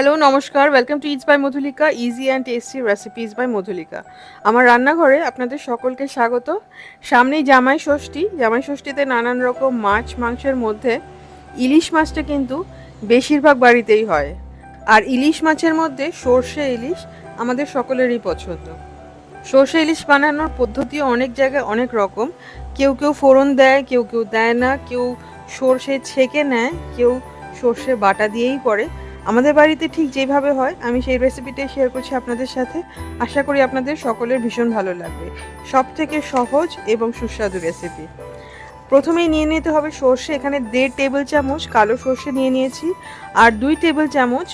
Hello নমস্কার। Welcome to it's by Madhulika easy and tasty recipes by Madhulika আমার রান্নাঘরে আপনাদের সকলকে স্বাগত। সামনেই জামাই ষষ্ঠী। জামাই ষষ্ঠীতে নানান রকম মাছ, মাংসের মধ্যে ইলিশ মাছটা কিন্তু বেশিরভাগ বাড়িতেই হয়। আর ইলিশ মাছের মধ্যে সর্ষে ইলিশ আমাদের সকলেরই পছন্দ। সর্ষে ইলিশ বানানোর পদ্ধতিও অনেক জায়গায় অনেক রকম। কেউ কেউ ফোড়ন দেয়, কেউ কেউ দেয় না। কেউ সর্ষে ছেঁকে নেয়, কেউ সর্ষে বাটা দিয়েই করে আমাদের বাড়িতে ঠিক যেভাবে হয়, আমি সেই রেসিপিটাই শেয়ার করছি আপনাদের সাথে। আশা করি আপনাদের সকলের ভীষণ ভালো লাগবে। সব থেকে সহজ এবং সুস্বাদু রেসিপি প্রথমেই নিয়ে নিতে হবে সর্ষে, এখানে দেড় টেবিল চামচ কালো সর্ষে নিয়ে নিয়েছি আর দুই টেবিল চামচ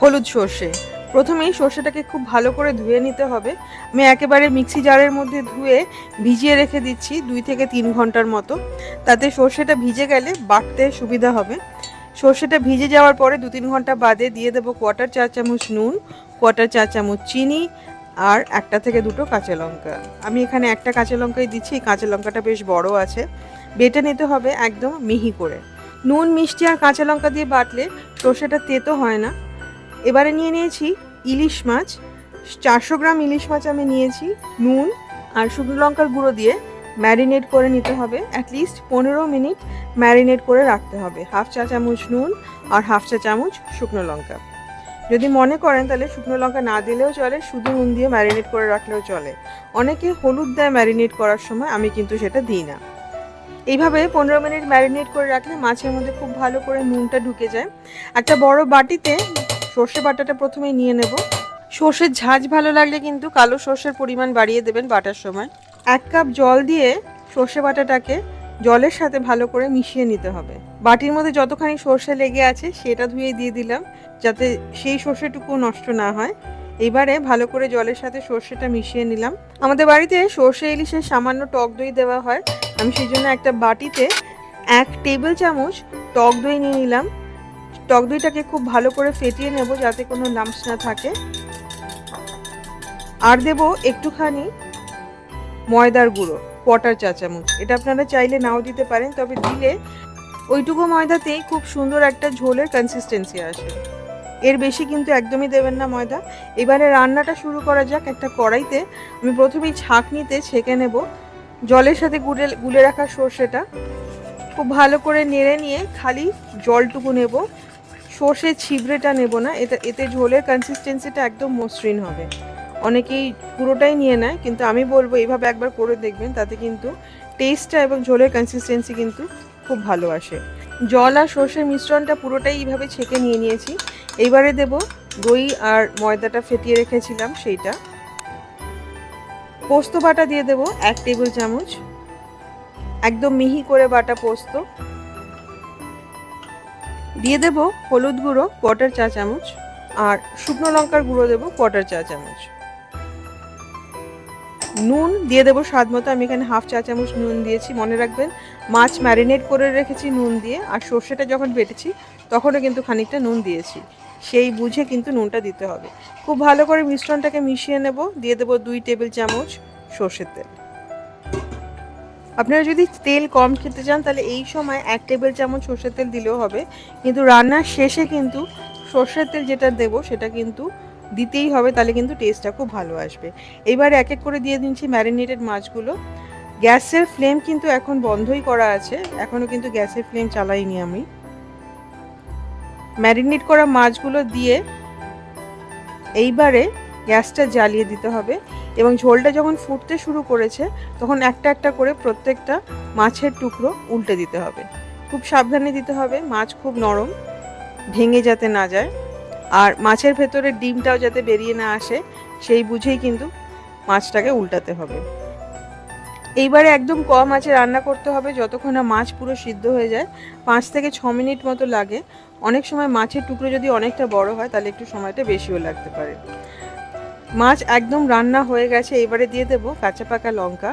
হলুদ সর্ষে। প্রথমেই সর্ষেটাকে খুব ভালো করে ধুয়ে নিতে হবে। আমি একেবারে মিক্সি জারের মধ্যে ধুয়ে ভিজিয়ে রেখে দিচ্ছি দুই থেকে তিন ঘণ্টার মতো। তাতে সর্ষেটা ভিজে গেলে বাটতে সুবিধা হবে। সর্ষেটা ভিজে যাওয়ার পরে দু তিন ঘণ্টা বাদে দিয়ে দেবো কোয়াটার চা চামচ নুন, কোয়াটার চা চামচ চিনি আর একটা থেকে দুটো কাঁচা লঙ্কা। আমি এখানে একটা কাঁচা লঙ্কাই দিচ্ছি, এই কাঁচা লঙ্কাটা বেশ বড় আছে। বেটে নিতে হবে একদম মিহি করে। নুন, মিষ্টি আর কাঁচা লঙ্কা দিয়ে বাটলে সর্ষেটা তেতো হয় না। এবারে নিয়ে নিয়েছি ইলিশ মাছ। চারশো গ্রাম ইলিশ মাছ আমি নিয়েছি, নুন আর শুকনো লঙ্কার গুঁড়ো দিয়ে। ম্যারিনেট করে নিতে হবে। অ্যাটলিস্ট পনেরো মিনিট ম্যারিনেট করে রাখতে হবে। হাফ চা চামচ নুন আর হাফ চা চামচ শুকনো লঙ্কা। যদি মনে করেন তাহলে শুকনো লঙ্কা না দিলেও চলে, শুধু নুন দিয়ে ম্যারিনেট করে রাখলেও চলে। অনেকে হলুদ দেয় ম্যারিনেট করার সময় আমি কিন্তু সেটা দিই না। এইভাবে পনেরো মিনিট ম্যারিনেট করে রাখলে মাছের মধ্যে খুব ভালো করে নুনটা ঢুকে যায়। একটা বড় বাটিতে সর্ষে বাটাটা প্রথমেই নিয়ে নেব। সর্ষের ঝাঁঝ ভালো লাগলে কিন্তু কালো সর্ষের পরিমাণ বাড়িয়ে দেবেন বাটার সময়। এক কাপ জল দিয়ে সর্ষে বাটাটাকে জলের সাথে ভালো করে মিশিয়ে নিতে হবে। বাটির মধ্যে যতখানি সর্ষে লেগে আছে সেটা ধুয়ে দিয়ে দিলাম যাতে সেই সর্ষেটুকু নষ্ট না হয়। এবারে ভালো করে জলের সাথে সর্ষেটা মিশিয়ে নিলাম। আমাদের বাড়িতে সর্ষে ইলিশের সামান্য টক দই দেওয়া হয়। আমি সেই জন্য একটা বাটিতে এক টেবিল চামচ টক দই নিয়ে নিলাম। টক দইটাকে খুব ভালো করে ফেটিয়ে নেব যাতে কোনো লাম্পস না থাকে। আর দেব একটুখানি ময়দার গুঁড়ো কোয়াটার চা চামচ এটা আপনারা চাইলে নাও দিতে পারেন, তবে দিলে ওইটুকু ময়দাতেই খুব সুন্দর একটা ঝোলের কনসিস্টেন্সি আসে। এর বেশি কিন্তু একদমই দেবেন না ময়দা। এবারে রান্নাটা শুরু করা যাক একটা কড়াইতে। আমি প্রথমেই ছাঁকনিতে ছেঁকে নেব। জলের সাথে গুলে গুলে রাখা সর্ষেটা। খুব ভালো করে নেড়ে নিয়ে খালি জলটুকু নেব। সর্ষে ছিবড়েটা নেব না, এতে এতে ঝোলের কনসিস্টেন্সিটা একদম মসৃণ হবে। অনেকেই পুরোটাই নিয়ে নেয়, কিন্তু আমি বলব এইভাবে একবার করে দেখবেন, তাতে কিন্তু টেস্টটা এবং ঝোলের কনসিস্টেন্সি কিন্তু খুব ভালো আসে। জল আর সর্ষের মিশ্রণটা পুরোটাই এইভাবে ছেঁকে নিয়ে নিয়েছি। এইবারে দেব দই আর ময়দাটা ফেটিয়ে রেখেছিলাম, সেইটা। পোস্ত বাটা দিয়ে দেব এক টেবিল চামচ। একদম মিহি করে বাটা পোস্ত। দিয়ে দেব হলুদ গুঁড়ো কোয়াটার চা চামচ। আর শুকনো লঙ্কার গুঁড়ো দেবো কোয়াটার চা চামচ। নুন দিয়ে দেবো স্বাদ মতো। আমি এখানে হাফ চা চামচ নুন দিয়েছি, মনে রাখবেন। মাছ ম্যারিনেট করে রেখেছি নুন দিয়ে, আর সর্ষেটা যখন বেটেছি, তখনও কিন্তু খানিকটা নুন দিয়েছি। সেই বুঝে কিন্তু নুনটা দিতে হবে। খুব ভালো করে মিশ্রণটাকে মিশিয়ে নেব। দিয়ে দেবো দুই টেবিল চামচ সর্ষের তেল। আপনারা যদি তেল কম খেতে চান, তাহলে এই সময় এক টেবিল চামচ সর্ষের তেল দিলেও হবে। কিন্তু রান্নার শেষে কিন্তু সর্ষের তেল যেটা দেবো, সেটা কিন্তু দিতেই হবে, তাহলে কিন্তু টেস্টটা খুব ভালো আসবে। এবার এক এক করে দিয়ে দিচ্ছি ম্যারিনেটেড মাছগুলো। গ্যাসের ফ্লেম কিন্তু এখন বন্ধই করা আছে এখনও কিন্তু গ্যাসের ফ্লেম চালাইনি আমি। ম্যারিনেট করা মাছগুলো দিয়ে এইবারে গ্যাসটা জ্বালিয়ে দিতে হবে এবং ঝোলটা যখন ফুটতে শুরু করেছে, তখন একটা একটা করে প্রত্যেকটা মাছের টুকরো উল্টে দিতে হবে। খুব সাবধানে দিতে হবে, মাছ খুব নরম, ভেঙে যাতে না যায়। আর মাছের ভেতরে ডিমটাও যাতে বেরিয়ে না আসে, সেই বুঝেই কিন্তু মাছটাকে উল্টাতে হবে। এইবারে একদম কম আঁচে রান্না করতে হবে, যতক্ষণ না মাছ পুরো সিদ্ধ হয়ে যায়। পাঁচ থেকে ছ মিনিট মতো লাগে। অনেক সময় মাছের টুকরো যদি অনেকটা বড় হয়, তাহলে একটু সময়টা বেশিও লাগতে পারে। মাছ একদম রান্না হয়ে গেছে এবারে দিয়ে দেবো কাঁচা পাকা লঙ্কা।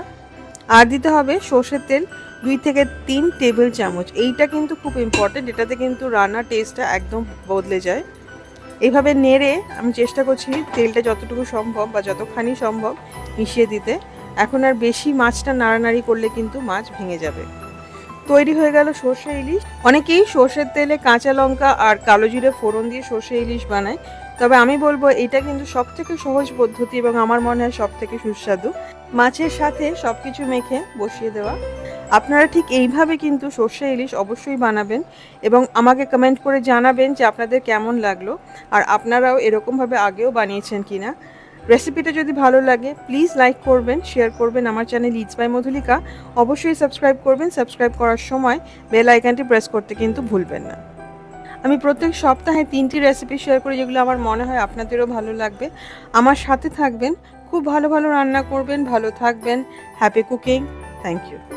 আর দিতে হবে সর্ষের তেল, দুই থেকে তিন টেবিল চামচ। এইটা কিন্তু খুব ইম্পর্টেন্ট এটাতে কিন্তু রান্নার টেস্টটা একদম বদলে যায়। এইভাবে নেড়ে আমি চেষ্টা করছি তেলটা যতটুকু সম্ভব বা যতখানি সম্ভব মিশিয়ে দিতে। এখন আর বেশি মাছটা নাড়ানাড়ি করলে কিন্তু মাছ ভেঙে যাবে। তৈরি হয়ে গেল সর্ষে ইলিশ। অনেকেই সর্ষের তেলে কাঁচা লঙ্কা আর কালো জিরে ফোড়ন দিয়ে সর্ষে ইলিশ বানায়। তবে আমি বলব এটা কিন্তু সব থেকে সহজ পদ্ধতি এবং আমার মনে হয় সব থেকে সুস্বাদু। মাছের সাথে সব কিছু মেখে বসিয়ে দেওয়া আপনারা ঠিক এইভাবে কিন্তু সর্ষে ইলিশ অবশ্যই বানাবেন এবং আমাকে কমেন্ট করে জানাবেন যে আপনাদের কেমন লাগল আর আপনারাও এরকমভাবে আগেও বানিয়েছেন কিনা। রেসিপিটা যদি ভালো লাগে প্লিজ লাইক করবেন শেয়ার করবেন আমার চ্যানেল ইটস বাই মধুলিকা অবশ্যই সাবস্ক্রাইব করবেন সাবস্ক্রাইব করার সময় বেল আইকনটি প্রেস করতে কিন্তু ভুলবেন না। আমি প্রত্যেক সপ্তাহে তিনটি রেসিপি শেয়ার করি যেগুলো আমার মনে হয় আপনাদেরও ভালো লাগবে। আমার সাথে থাকবেন, খুব ভালো ভালো রান্না করবেন, ভালো থাকবেন হ্যাপি কুকিং থ্যাংক ইউ